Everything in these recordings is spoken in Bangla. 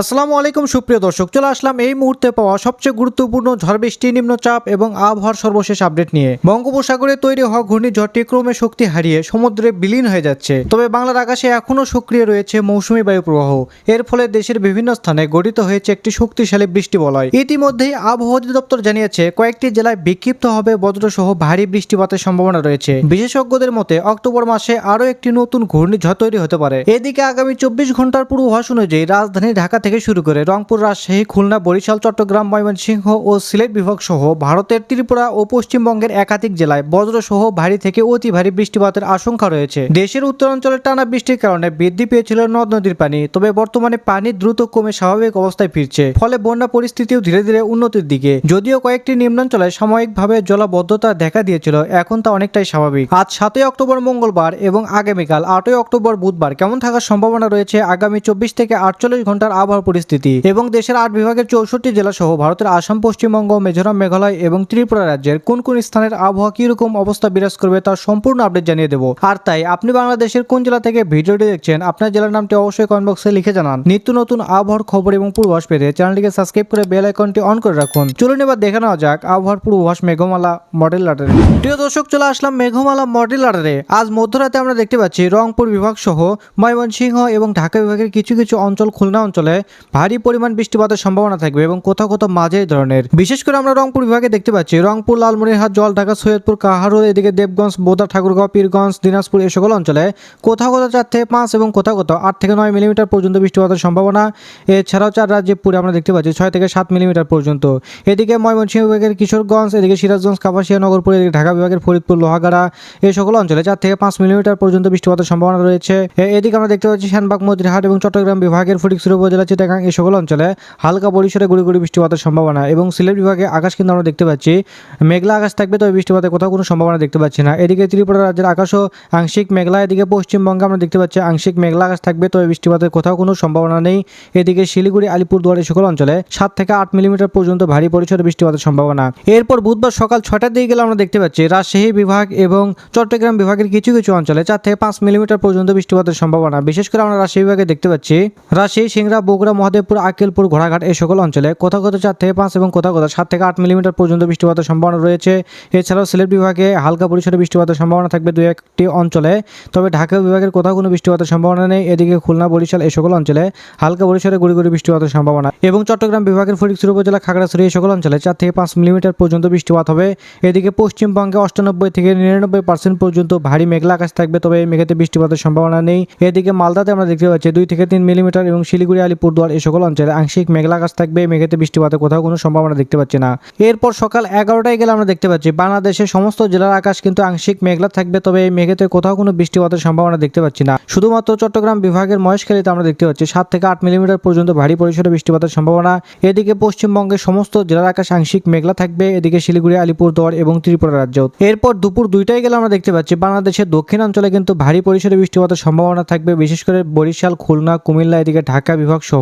আসসালামু আলাইকুম, সুপ্রিয় দর্শক। চলে আসলাম এই মুহূর্তে পাওয়া সবচেয়ে গুরুত্বপূর্ণ ঝড় বৃষ্টি, নিম্নচাপ এবং আবহাওয়ার সর্বশেষ আপডেট নিয়ে। বঙ্গোপসাগরে তৈরি হওয়া ঘূর্ণিঝড়টি ক্রমে শক্তি হারিয়ে সমুদ্রে বিলীন হয়ে যাচ্ছে। তবে বাংলার আকাশে এখনও সক্রিয় রয়েছে মৌসুমী বায়ু প্রবাহ এর ফলে দেশের বিভিন্ন স্থানে গঠিত হয়েছে একটি শক্তিশালী বৃষ্টি বলয়। ইতিমধ্যেই আবহাওয়া অধিদপ্তর জানিয়েছে, কয়েকটি জেলায় বিক্ষিপ্ত হবে বজ্রসহ ভারী বৃষ্টিপাতের সম্ভাবনা রয়েছে। বিশেষজ্ঞদের মতে, অক্টোবর মাসে আরও একটি নতুন ঘূর্ণিঝড় তৈরি হতে পারে। এদিকে আগামী চব্বিশ ঘণ্টার পূর্বাভাস অনুযায়ী রাজধানী ঢাকা থেকে শুরু করে রংপুর, রাজশাহী, খুলনা, বরিশাল, চট্টগ্রাম, ময়মনসিংহ ও সিলেট বিভাগ সহ ভারতের ত্রিপুরা ও পশ্চিমবঙ্গের একাধিক জেলায় বজ্রসহ ভারী থেকে অতি ভারী বৃষ্টিপাতের আশঙ্কা রয়েছে। দেশের উত্তরাঞ্চলের টানা বৃষ্টির কারণে বৃদ্ধি পেয়েছিল নদ নদীর পানি, তবে বর্তমানে পানি দ্রুত কমে স্বাভাবিক অবস্থায় ফিরছে। ফলে বন্যা পরিস্থিতিও ধীরে ধীরে উন্নতির দিকে। যদিও কয়েকটি নিম্নাঞ্চলে সাময়িকভাবে জলাবদ্ধতা দেখা দিয়েছিল, এখন তা অনেকটাই স্বাভাবিক। আজ সাতই অক্টোবর মঙ্গলবার এবং আগামীকাল আটই অক্টোবর বুধবার কেমন থাকার সম্ভাবনা রয়েছে আগামী চব্বিশ থেকে আটচল্লিশ ঘণ্টার আবহাওয়া পরিস্থিতি। এবং দেশের আট বিভাগের চৌষট্টি জেলা সহ ভারতের আসাম, পশ্চিমবঙ্গ, মিজোরাম, মেঘালয় এবং ত্রিপুরা রাজ্যের কোন কোন স্থানের আবহাওয়া কীরকম অবস্থা বিরাজ করবে তার সম্পূর্ণ আপডেট জানিয়ে দেবো। আর তাই আপনি বাংলাদেশের কোন জেলা থেকে ভিডিওটি দেখছেন, আপনার জেলার নামটি অবশ্যই কমেন্ট বক্সে লিখে জানান। নিত্য নতুন আবহাওয়ার খবর এবং পূর্বাভাস পেতে চ্যানেলটিকে সাবস্ক্রাইব করে বেল আইকনটি অন করে রাখুন। চলুন এবার দেখে নেওয়া যাক আবহাওয়ার পূর্বাভাস মেঘমালা মডেল লাটারে প্রিয় দর্শক, চলে আসলাম মেঘমালা মডেল লাটারে আজ মধ্যরাতে আমরা দেখতে পাচ্ছি রংপুর বিভাগ সহ ময়মনসিংহ এবং ঢাকা বিভাগের কিছু কিছু অঞ্চল খুলনা অঞ্চলে ভারী পরিমাণ বৃষ্টিপাতের সম্ভাবনা থাকবে এবং কোথাও কোথাও মাঝারি ধরনের। বিশেষ করে আমরা রংপুর বিভাগে দেখতে পাচ্ছি, রংপুর, লালমনিরহাট জল ঢাকা সৈয়দপুর কাহারোল এদিকে দেবগঞ্জ বোদা ঠাকুরগাঁও, পীরগঞ্জ, দিনাজপুর এই সকল অঞ্চলে কোথাও কোথাও চার থেকে পাঁচ এবং কোথাও কোথাও আট থেকে নয় মিলিমিটার পর্যন্ত বৃষ্টিপাতের সম্ভাবনা। এছাড়াও চার রাজ্যে পুরে আমরা দেখতে পাচ্ছি ছয় থেকে সাত মিলিমিটার পর্যন্ত। এদিকে ময়মনসিংহ বিভাগের কিশোরগঞ্জ, এদিকে সিরাজগঞ্জ, কাপাসিয়া, নগরপুর, এদিকে ঢাকা বিভাগের ফরিদপুর, লোহাগাড়া এই সকল অঞ্চলে চার থেকে পাঁচ মিলিমিটার পর্যন্ত বৃষ্টিপাতের সম্ভাবনা রয়েছে। এদিকে আমরা দেখতে পাচ্ছি শ্যানবাগ মতিরহাট এবং চট্টগ্রাম বিভাগের ফটিকছড়ি উপজেলা চিটাগাং এই সকল অঞ্চলে হালকা পরিসরে গুড়ি গুড়ি বৃষ্টিপাতের সম্ভাবনা এবং সিলেট বিভাগে আকাশ কিন্তু আমরা দেখতে পাচ্ছি। মেঘলা আকাশ থাকবে, তবে বৃষ্টিপাতের কোথাও কোনো সম্ভাবনা দেখতে পাচ্ছি না। এদিকে ত্রিপুরা রাজ্যের আকাশও আংশিক মেঘলা, এদিকে পশ্চিমবঙ্গে আমরা দেখতে পাচ্ছি আংশিক মেঘলা আকাশ থাকবে, তবে বৃষ্টিপাতের কোথাও কোনো সম্ভাবনা নেই। এদিকে শিলিগুড়ি, আলিপুরদুয়ার এই সকল অঞ্চলে সাত থেকে আট মিলিমিটার পর্যন্ত ভারী পরিসরে বৃষ্টিপাতের সম্ভাবনা। এরপর বুধবার সকাল ছটার দিকে গেলে আমরা দেখতে পাচ্ছি রাজশাহী বিভাগ এবং চট্টগ্রাম বিভাগের কিছু কিছু অঞ্চলে চার থেকে পাঁচ মিলিমিটার পর্যন্ত বৃষ্টিপাতের সম্ভাবনা। বিশেষ করে আমরা রাজশাহী বিভাগে দেখতে পাচ্ছি রাজশাহী, সিংড়া বগুড়া মহাদেবপুর আকেলপুর ঘোড়াঘাট এই সকল অঞ্চলে কোথাও কোথাও চার থেকে পাঁচ এবং কোথাও কোথাও সাত থেকে আট মিলিমিটার পর্যন্ত বৃষ্টিপাতের সম্ভাবনা রয়েছে। এছাড়াও সিলেট বিভাগে হালকা পরিসরে বৃষ্টিপাতের সম্ভাবনা থাকবে দু একটি অঞ্চলে। তবে ঢাকা বিভাগের কোথাও কোনো বৃষ্টিপাতের সম্ভাবনা নেই। এদিকে খুলনা, বরিশাল এই সকল অঞ্চলে হালকা পরিসরে গুড়ি গুড়ি বৃষ্টিপাতের সম্ভাবনা। এবং চট্টগ্রাম বিভাগের ফটিকছড়ি উপজেলা, খাগড়াছড়ি এই সকল অঞ্চলে চার থেকে পাঁচ মিলিমিটার পর্যন্ত বৃষ্টিপাত হবে। এদিকে পশ্চিমবঙ্গে অষ্টানব্বই থেকে নিরানব্বই পার্সেন্ট পর্যন্ত ভারী মেঘলা আকাশ থাকবে, তবে এই মেঘেতে বৃষ্টিপাতের সম্ভাবনা নেই। এদিকে মালদাতে আমরা দেখতে পাচ্ছি দুই থেকে তিন মিলিমিটার এবং শিলিগুড়ি আলিপুরদুয়ার এই সকল অঞ্চলে আংশিক মেঘলা আকাশ থাকবে মেঘেতে বৃষ্টিপাতের কোথাও কোনো সম্ভাবনা দেখতে পাচ্ছি না। এরপর সকাল এগারোটায় গেলে আমরা দেখতে পাচ্ছি, বাংলাদেশের সমস্ত জেলার আকাশ কিন্তু আংশিক মেঘলা থাকবে, তবে এই মেঘেতে কোথাও কোনো বৃষ্টিপাতের সম্ভাবনা দেখতে পাচ্ছি না। শুধুমাত্র চট্টগ্রাম বিভাগের মহেশখালীতে আমরা দেখতে পাচ্ছি, সাত থেকে আট মিলিমিটার পর্যন্ত ভারী পরিসরে বৃষ্টিপাতের সম্ভাবনা। এদিকে পশ্চিমবঙ্গের সমস্ত জেলার আকাশ আংশিক মেঘলা থাকবে, এদিকে শিলিগুড়ি, আলিপুরদুয়ার এবং ত্রিপুরা রাজ্য এরপর দুপুর দুইটায় গেলে আমরা দেখতে পাচ্ছি, বাংলাদেশের দক্ষিণাঞ্চলে কিন্তু ভারী পরিসরে বৃষ্টিপাতের সম্ভাবনা থাকবে, বিশেষ করে বরিশাল, খুলনা, কুমিল্লা, এদিকে ঢাকা বিভাগ সহ।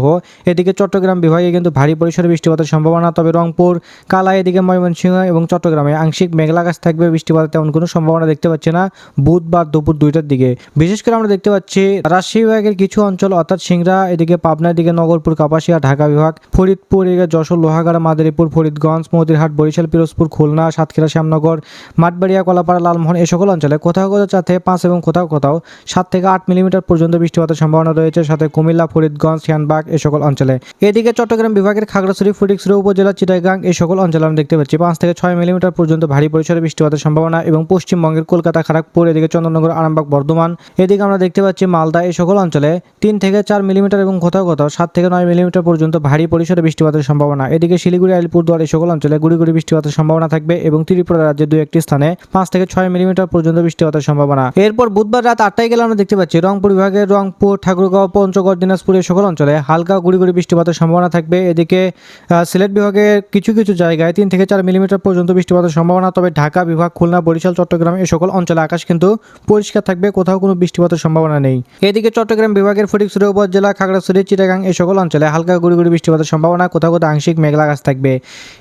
এদিকে চট্টগ্রাম বিভাগে কিন্তু ভারী পরিসরে বৃষ্টিপাতের সম্ভাবনা, তবে রংপুর কালা এদিকে ময়মনসিংহ এবং চট্টগ্রামে আংশিক মেঘলা আকাশ থাকবে। বৃষ্টিপাতের তেমন কোনো সম্ভাবনা দেখতে পাচ্ছি না বুধবার দুপুর দুইটার দিকে। বিশেষ করে আমরা দেখতে পাচ্ছি রাজশাহী বিভাগের কিছু অঞ্চল, অর্থাৎ সিংড়া, এদিকে পাবনার দিকে নগরপুর, কাপাসিয়া, ঢাকা বিভাগ, ফরিদপুর, এদিকে যশোর, লোহাগাড়া, মাদারীপুর, ফরিদগঞ্জ, মতিরহাট, বরিশাল, পিরোজপুর, খুলনা, সাতক্ষীরা, শ্যামনগর, মাঠবাড়িয়া, কলাপাড়া, লালমোহন এই সকল অঞ্চলে কোথাও কোথাও চার থেকে পাঁচ এবং কোথাও কোথাও সাত থেকে আট মিলিমিটার পর্যন্ত বৃষ্টিপাতের সম্ভাবনা রয়েছে। সাথে কুমিল্লা, ফরিদগঞ্জ শ্যানবাগ এই সকল অঞ্চলে। এদিকে চট্টগ্রাম বিভাগের খাগড়াছড়ি, ফটিকছড়ি উপজেলা, চিটাগাং এই সকল অঞ্চলে আমরা দেখতে পাচ্ছি পাঁচ থেকে ছয় মিলিমিটার পর্যন্ত ভারী পরিসরে বৃষ্টিপাতের সম্ভাবনা এবং পশ্চিমবঙ্গের কলকাতা খড়গপুর এদিকে চন্দননগর, আরামবাগ, বর্ধমান, এদিকে আমরা দেখতে পাচ্ছি মালদা এই সকল অঞ্চলে তিন থেকে চার মিলিমিটার এবং কোথাও কোথাও সাত থেকে নয় মিলিমিটার পর্যন্ত ভারী পরিসরে বৃষ্টিপাতের সম্ভাবনা। এদিকে শিলিগুড়ি, আলিপুরদুয়ার এই সকল অঞ্চলে গুড়ি গুড়ি বৃষ্টিপাতের সম্ভাবনা থাকবে এবং ত্রিপুরা রাজ্যের দু একটি স্থানে পাঁচ থেকে ছয় মিলিমিটার পর্যন্ত বৃষ্টিপাতের সম্ভাবনা। এরপর বুধবার রাত আটটায় গেলে আমরা দেখতে পাচ্ছি রংপুর বিভাগের রংপুর, ঠাকুরগাঁও, পঞ্চগড়, দিনাজপুর এই সকল অঞ্চলে হালকা গুড়ি গুড়ি বৃষ্টিপাতের সম্ভাবনা থাকবে। এদিকে সিলেট বিভাগের কিছু কিছু জায়গায় তিন থেকে চার মিলিমিটার পর্যন্ত বৃষ্টিপাতের সম্ভাবনা, তবে ঢাকা বিভাগ, খুলনা, বরিশাল, চট্টগ্রাম এই সকল অঞ্চলে আকাশ কিন্তু পরিষ্কার থাকবে, কোথাও কোনো বৃষ্টিপাতের সম্ভাবনা নেই। এদিকে, চট্টগ্রাম বিভাগের ফটিকছড়ি, উপজেলা, খাগড়াছড়ি, চিটাগাং এই সকল অঞ্চলে হালকা গুড়ি গুড়ি বৃষ্টিপাতের সম্ভাবনা, কোথাও কোথাও আংশিক মেঘলা আকাশ থাকবে।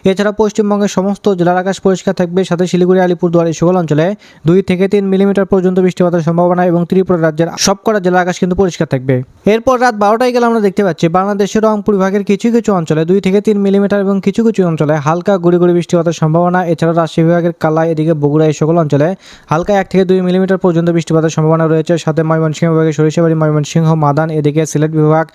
এছাড়া পশ্চিমবঙ্গের সমস্ত জেলার আকাশ পরিষ্কার থাকবে, সাথে শিলিগুড়ি, আলিপুরদুয়ার এই সকল অঞ্চলে দুই থেকে তিন মিলিমিটার পর্যন্ত বৃষ্টিপাতের সম্ভাবনা এবং ত্রিপুরা রাজ্যের সবকটা জেলার আকাশ কিন্তু পরিষ্কার থাকবে। এরপর রাত বারোটায় গেলে আমরা দেখতে পাচ্ছি পাচ্ছি বাংলাদেশের রংপুর বিভাগের কিছু কিছু অঞ্চলে দুই থেকে তিন মিলিমিটার এবং কিছু কিছু অঞ্চলে হালকা গুড়ি গুড়ি বৃষ্টিপাতের সম্ভাবনা। এছাড়া রাজশাহী বিভাগের কালা এদিকে বগুড়া এই সকল অঞ্চলে হালকা এক থেকে দুই মিলিমিটার পর্যন্ত বৃষ্টিপাতের সম্ভাবনা রয়েছে। সাথে ময়মনসিংহ বিভাগের সরিষাবাড়ি, ময়মনসিংহ, মাদান, এদিকে সিলেট বিভাগ,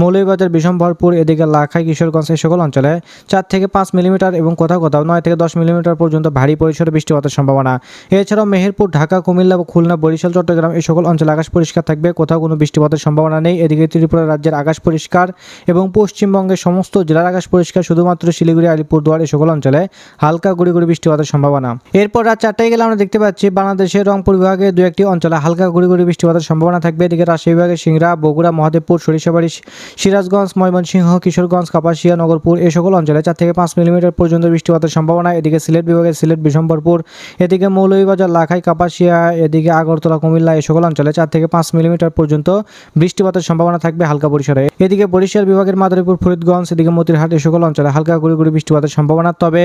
মৌলভীবাজার বিশম্বরপুর এদিকে লাখাই, কিশোরগঞ্জ এই সকল অঞ্চলে চার থেকে পাঁচ মিলিমিটার এবং কোথাও কোথাও নয় থেকে দশ মিলিমিটার পর্যন্ত ভারী পরিসরে বৃষ্টিপাতের সম্ভাবনা। এছাড়াও মেহেরপুর, ঢাকা, কুমিল্লা, খুলনা, বরিশাল, চট্টগ্রাম এই সকল অঞ্চলে আকাশ পরিষ্কার থাকবে, কোথাও কোনো বৃষ্টিপাতের সম্ভাবনা নেই। এদিকে ত্রিপুরা রাজ্যের আকাশ পরিষ্কার এবং পশ্চিমবঙ্গের সমস্ত জেলার আকাশ পরিষ্কার শুধুমাত্র শিলিগুড়ি, আলিপুরদুয়ার এই সকল অঞ্চলে হালকা গুড়ি গুড়ি বৃষ্টিপাতের সম্ভাবনা। এরপর রাত চারটায় গেলে আমরা দেখতে পাচ্ছি বাংলাদেশের রংপুর বিভাগে দু একটি অঞ্চলে হালকা গুড়ি গুড়ি বৃষ্টিপাতের সম্ভাবনা থাকবে। এদিকে রাজশাহী বিভাগের সিংড়া, বগুড়া, মহাদেবপুর, সরিষাবাড়ি, সিরাজগঞ্জ, ময়মনসিংহ, কিশোরগঞ্জ, কাপাসিয়া, নগরপুর এ সকল অঞ্চলে চার থেকে পাঁচ মিলিমিটার পর্যন্ত বৃষ্টিপাতের সম্ভাবনা। এদিকে সিলেট বিভাগের সিলেট, বিশম্বরপুর, এদিকে মৌলভীবাজার, লাখাই, কাপাসিয়া, এদিকে আগরতলা, কুমিল্লা এ সকল অঞ্চলে চার থেকে পাঁচ মিলিমিটার পর্যন্ত বৃষ্টিপাতের সম্ভাবনা থাকবে হালকা পরিসরে। এদিকে বরিশাল বিভাগের মাদারীপুর, ফরিদগঞ্জ, এদিকে মতিরহাট এই সকল অঞ্চলে হালকা গুড়ি গুড়ি বৃষ্টিপাতের সম্ভাবনা। তবে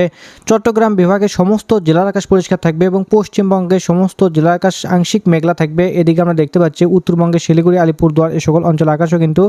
চট্টগ্রাম বিভাগের সমস্ত জেলার আকাশ পরিষ্কার থাকবে এবং পশ্চিমবঙ্গের সমস্ত জেলার আকাশ আংশিক মেঘলা থাকবে। এদিকে আমরা দেখতে পাচ্ছি উত্তরবঙ্গের শিলিগুড়ি, আলিপুরদুয়ার এই সকল অঞ্চল আকাশও কিন্তু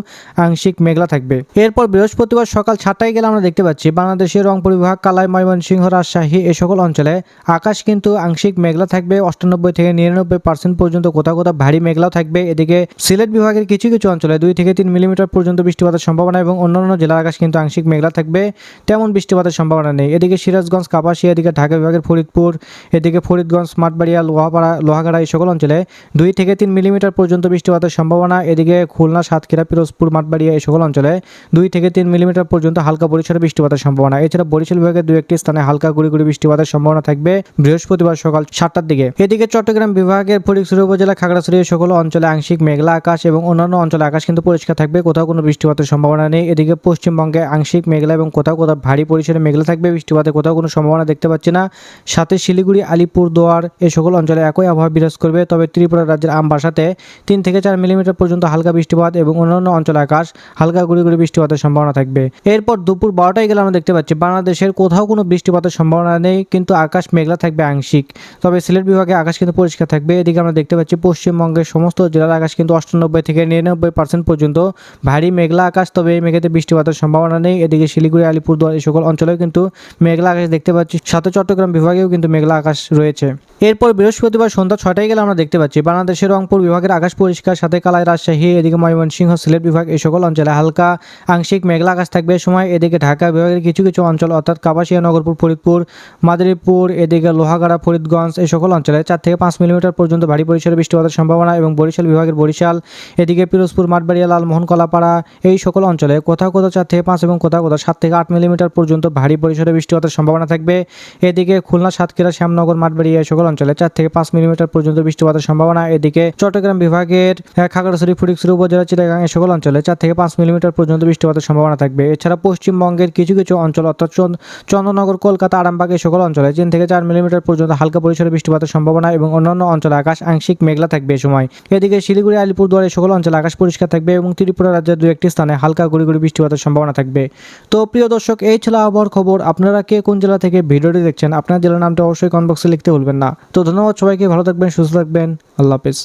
আংশিক মেঘলা থাকবে। এরপর বৃহস্পতিবার সকাল সাতটায় গেলে আমরা দেখতে পাচ্ছি বাংলাদেশের রংপুর বিভাগ, কালাই, ময়মনসিংহ, রাজশাহী এই সকল অঞ্চলে আকাশ কিন্তু আংশিক মেঘলা থাকবে। অষ্টানব্বই থেকে নিরানব্বই পার্সেন্ট পর্যন্ত কোথাও কোথাও ভারী মেঘলাও থাকবে। এদিকে সিলেট বিভাগের কিছু কিছু অঞ্চলে দুই থেকে তিন মিলিমিটার পর্যন্ত বৃষ্টিপাতের সম্ভাবনা এবং অন্যান্য জেলার আকাশ কিন্তু আংশিক মেঘলা থাকবে। তেমন বৃষ্টিপাতের সম্ভাবনা নেই। এদিকে সিরাজগঞ্জ, কাপাসিয়া, এদিকে ঢাকা বিভাগের ফরিদপুর, এদিকে ফরিদগঞ্জ, মাঠবাড়িয়া, লোহাপাড়া, লোহাগাড়া এই সকল অঞ্চলে দুই থেকে তিন মিলিমিটার পর্যন্ত বৃষ্টিপাতের সম্ভাবনা। এদিকে খুলনা, সাতক্ষীরা, পিরোজপুর, মাঠবাড়িয়া এই সকল অঞ্চলে দুই থেকে তিন মিলিমিটার পর্যন্ত হালকা পরিসরে বৃষ্টিপাতের সম্ভাবনা। এছাড়া বরিশাল বিভাগের দু একটি স্থানে হালকা গুড়ি গুড়ি বৃষ্টিপাতের সম্ভাবনা থাকবে বৃহস্পতিবার সকাল সাতটার দিকে। এদিকে চট্টগ্রাম বিভাগের ফটিকছড়ি উপজেলা, খাগড়াছড়ি সকল অঞ্চলে আংশিক মেঘলা আকাশ এবং অন্যান্য অঞ্চলে আকাশ কিন্তু পরিষ্কার থাকবে। কোথাও কোনো বৃষ্টিপাতের সম্ভাবনা নেই। এদিকে পশ্চিমবঙ্গে আংশিক মেঘলা এবং কোথাও কোথাও ভারী পরিসরে মেঘলা থাকবে। বৃষ্টিপাতের কোথাও কোনো সম্ভাবনা দেখতে পাচ্ছি না। সাথে শিলিগুড়ি, আলিপুরদুয়ার এ সকল অঞ্চলে একই আবহাওয়া বিরাজ করবে। তবে ত্রিপুরা রাজ্যের আমবাসাতে তিন থেকে চার মিলিমিটার পর্যন্ত হালকা বৃষ্টিপাত এবং অন্যান্য অঞ্চলে আকাশ হালকা গুড়ি গুড়ি বৃষ্টিপাতের সম্ভাবনা থাকবে। এরপর দুপুর বারোটায় গেলে আমরা দেখতে পাচ্ছি, বাংলাদেশের কোথাও কোনো বৃষ্টিপাতের সম্ভাবনা নেই, কিন্তু আকাশ মেঘলা থাকবে আংশিক। তবে সিলেট বিভাগে আকাশ কিন্তু পরিষ্কার থাকবে। এদিকে আমরা দেখতে পাচ্ছি, পশ্চিমবঙ্গের সমস্ত জেলার আকাশ কিন্তু অষ্টানব্বই থেকে নিরানব্বই পার্সেন্ট পর্যন্ত ভারী মেঘলা আকাশ, তবে এই মেঘেতে বৃষ্টিপাতের সম্ভাবনা নেই। এদিকে শিলিগুড়ি, আলিপুরদুয়ার এই সকল অঞ্চলেও কিন্তু মেঘলা আকাশ দেখতে পাচ্ছি। সাথে চট্টগ্রাম বিভাগেও কিন্তু মেঘলা আকাশ রয়েছে। এরপর বৃহস্পতিবার সন্ধ্যা ছয়টায় গেলে আমরা দেখতে পাচ্ছি, বাংলাদেশের রংপুর বিভাগের আকাশ পরিষ্কার, সাথে কালাই রাজশাহী, এদিকে ময়মনসিংহ, সিলেট বিভাগ এই সকল অঞ্চলে হালকা আংশিক মেঘলা আকাশ থাকবে। সময় এদিকে ঢাকা বিভাগের কিছু কিছু অঞ্চল, অর্থাৎ কাপাসিয়া, নগরপুর, ফরিদপুর, মাদারীপুর, এদিকে লোহাগাড়া, ফরিদগঞ্জ এই সকল অঞ্চলে চার থেকে পাঁচ মিলিমিটার পর্যন্ত ভারী পরিসরে বৃষ্টিপাতের সম্ভাবনা এবং বরিশাল বিভাগের বরিশাল, এদিকে পিরোজপুর, মাঠবাড়িয়া, লালমোহন, কলাপাড়া এই সকল অঞ্চলে কোথাও কোথাও চার থেকে পাঁচ এবং কোথাও কোথাও সাত থেকে আট মিলিমিটার পর্যন্ত ভারী পরিসরে বৃষ্টিপাতের সম্ভাবনা থাকবে। এদিকে খুলনা, সাতক্ষীরা, শ্যামনগর, মাঠবাড়ি এই সকল অঞ্চলে চার থেকে পাঁচ মিলিমিটার পর্যন্ত বৃষ্টিপাতের সম্ভাবনা। এদিকে চট্টগ্রাম বিভাগের খাগড়াছড়ি ফটিকছড়ি উপজেলা, চিটাগাং এই সকল অঞ্চলে চার থেকে পাঁচ মিলিমিটার পর্যন্ত বৃষ্টিপাতের সম্ভাবনা থাকবে। এছাড়া পশ্চিমবঙ্গের কিছু কিছু অঞ্চল অর্থাৎ চন্দ- চন্দননগর কলকাতা, আরামবাগ এই সকল অঞ্চলে তিন থেকে চার মিলিমিটার পর্যন্ত হালকা পরিসরে বৃষ্টিপাতের সম্ভাবনা এবং অন্যান্য অঞ্চলে আকাশ আংশিক মেঘলা থাকবে এ সময়। এদিকে শিলিগুড়ি, আলিপুরদুয়ার এই সকল অঞ্চলে আকাশ পরিষ্কার থাকবে এবং ত্রিপুরা রাজ্যের দু একটি স্থানে হালকা গুড়ি গুড়ি বৃষ্টিপাতের সম্ভাবনা থাকবে। তো প্রিয় দর্শক, এই ছিল আবহাওয়ার খবর। আপনারা কে কোন জেলা থেকে ভিডিওটি দেখছেন, আপনার জেলার নামটা অবশ্যই কমেন্ট বক্সে লিখতে ভুলবেন না। তো ধন্যবাদ সবাইকে, ভালো থাকবেন, সুস্থ থাকবেন। আল্লাহ হাফিজ।